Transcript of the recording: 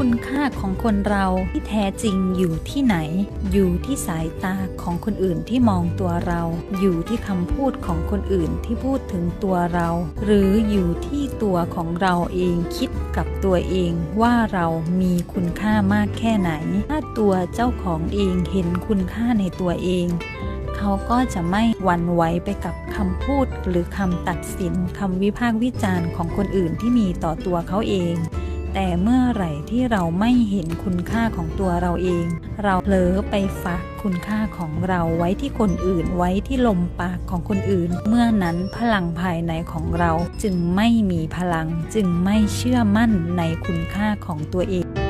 คุณค่าของคนเราที่แท้จริงอยู่ที่ไหน อยู่ที่สายตาของคนอื่นที่มองตัวเรา อยู่ที่คำพูดของคนอื่นที่พูดถึงตัวเรา หรืออยู่ที่ตัวของเราเองคิดกับตัวเองว่าเรามีคุณค่ามากแค่ไหน ถ้าตัวเจ้าของเองเห็นคุณค่าในตัวเองเขาก็จะไม่หวั่นไหวไปกับคำพูดหรือคำตัดสินคำวิพากษ์วิจารณ์ของคนอื่นที่มีต่อตัวเขาเอง แต่เมื่อไหร่ที่เราไม่เห็นคุณค่าของตัวเราเอง เราเผลอไปฝากคุณค่าของเราไว้ที่คนอื่นไว้ที่ลมปากของคนอื่น เมื่อนั้นพลังภายในของเราจึงไม่มีพลังจึงไม่เชื่อมั่นในคุณค่าของตัวเอง